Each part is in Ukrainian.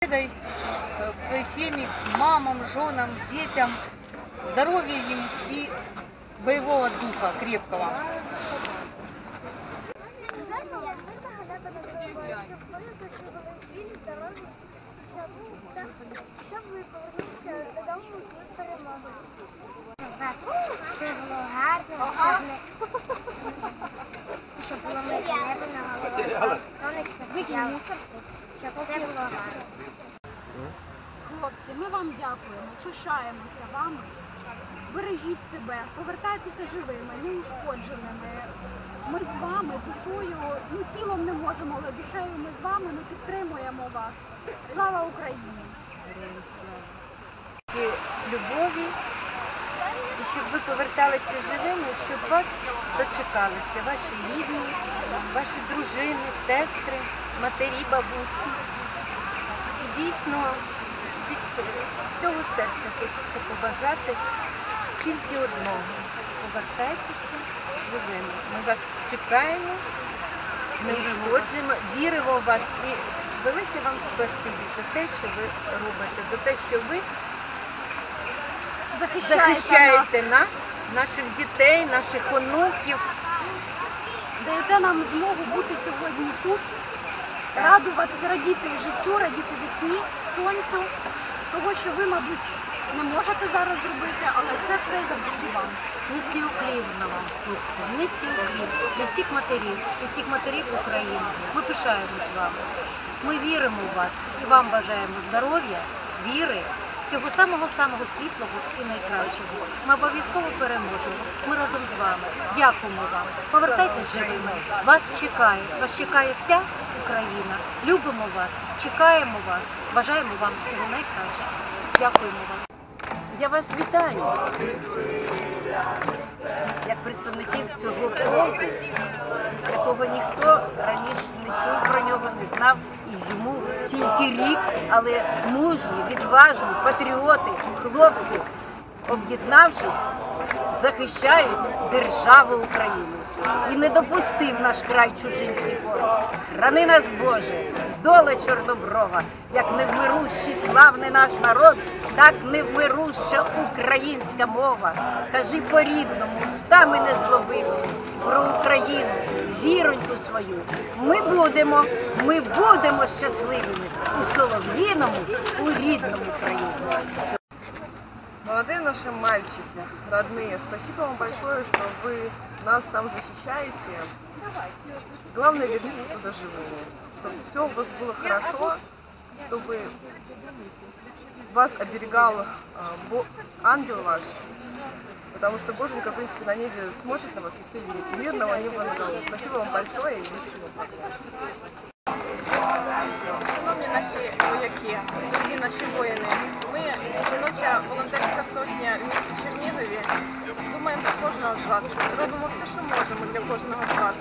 победой э, в своей семьи, мамам, женам, детям, здоровья им и боевого духа крепкого. Бажаємо вам мирного неба над головою, щоб ви досягли цілі, здоров'я, щоб, та- щоб ви повернулися додому з перемогою. Щоб у вас все було гарно, щоб, не... щоб було мирне небо на голові, щоб все було гарно. Хлопці, ми вам дякуємо, пишаємося вами. Бережіть себе, повертайтеся живими, неушкодженими. Ми з вами душою, ну тілом не можемо, але душею ми з вами, ми підтримуємо вас. Слава Україні! любові, і щоб ви поверталися живими, щоб вас дочекалися, ваші рідні, ваші дружини, сестри, матері, бабусі. І дійсно від всього серця хочеться побажати тільки одного. Повертайтеся живими. Ми вас чекаємо, не шкоджимо, віримо в вас і велике вам спасибі за те, що ви робите, за те, що ви Захищайте, захищаєте нас, нас, наших дітей, наших онуків. Нам змогу бути сьогодні тут, радуватися, радіти життю, радіти весні, сонцю, того, що ви, мабуть, не можете зараз зробити, але це все завдяки вам. Низький уклін на вам, хлопці, низький уклін від всіх матерів, від всіх матерів України. Ми пишаємось вами. Ми віримо в вас і вам бажаємо здоров'я, віри, всього самого-самого світлого і найкращого. Ми обов'язково переможемо. Ми разом з вами. Дякуємо вам. Повертайтесь живими. Вас чекає, вас чекає вся Україна. Любимо вас, чекаємо вас, бажаємо вам всього найкращого. Дякуємо вам. Я вас вітаю як представників цього полку, якого ніхто раніше і йому тільки рік, але мужні, відважні, патріоти, хлопці, об'єднавшись, захищають державу Україну. І не допустив наш край чужинський ворог. Храни нас, Боже, доле чорноброва, як невмирущий славний наш народ, так невмируща українська мова. Кажи по-рідному, устами незлобивими про Україну, зіроньку свою. Ми будемо, ми будемо щасливими у солов'їному, у рідному країні. Молодые наши мальчики, родные, спасибо вам большое, что вы нас там защищаете. Главное, вернитесь туда живыми, чтобы все у вас было хорошо, чтобы вас оберегал а, Бо- ангел ваш, потому что Боженька, в принципе, на небе смотрит на вас и все видит. Мирного неба на голову. Спасибо вам большое и искренне. Шановні наші вояки, дорогі наші воїни, ми, жіноча волонтерська сотня в місті Чернігові, думаємо про кожного з вас. Робимо все, що можемо для кожного з вас.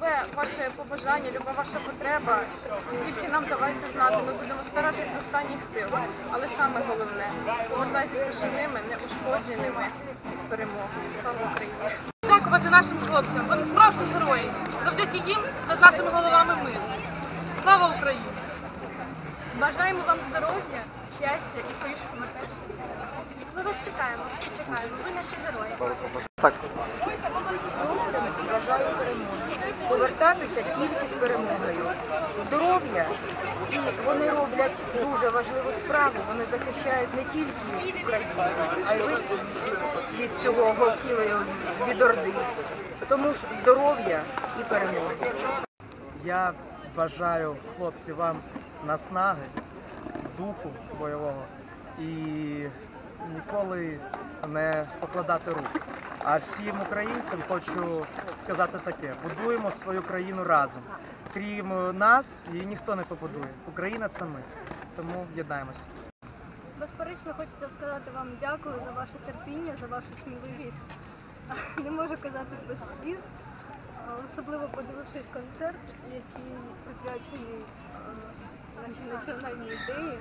Любе ваше побажання, люба ваша потреба, тільки нам давайте знати. Ми будемо старатись з останніх сил. Але саме головне, повертайтеся живими, неушкодженими і з перемогою. Слава Україні! Дякувати нашим хлопцям. Вони справжні герої. Завдяки їм над нашими головами мир. Слава Україні! Бажаємо вам здоров'я, щастя і скоріше пам'ятати. Ми вас чекаємо, всі чекаємо. Ви наші герої. Хлопцям бажаю перемоги. Повертатися тільки з перемогою. Здоров'я. І вони роблять дуже важливу справу. Вони захищають не тільки Україну, а й весь від цього оголтілої від орди. Тому ж здоров'я і перемоги. Я бажаю хлопці вам наснаги, духу бойового і ніколи не покладати рук. А всім українцям хочу сказати таке: будуємо свою країну разом. Крім нас, її ніхто не побудує. Україна це ми. Тому єднаємося. Безперечно, хочеться сказати вам дякую за ваше терпіння, за вашу сміливість. Не можу казати без сліз, особливо подивившись концерт, який присвячений е, нашій національній ідеї,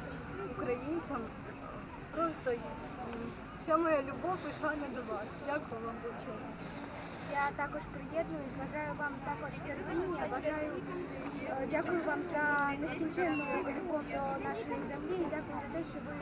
українцям. Просто вся моя любов і шана до вас. Дякую вам дуже. Я також приєднуюсь, бажаю вам також терпіння, бажаю, е, дякую вам за нескінченну любов до нашої землі, дякую за те, що ви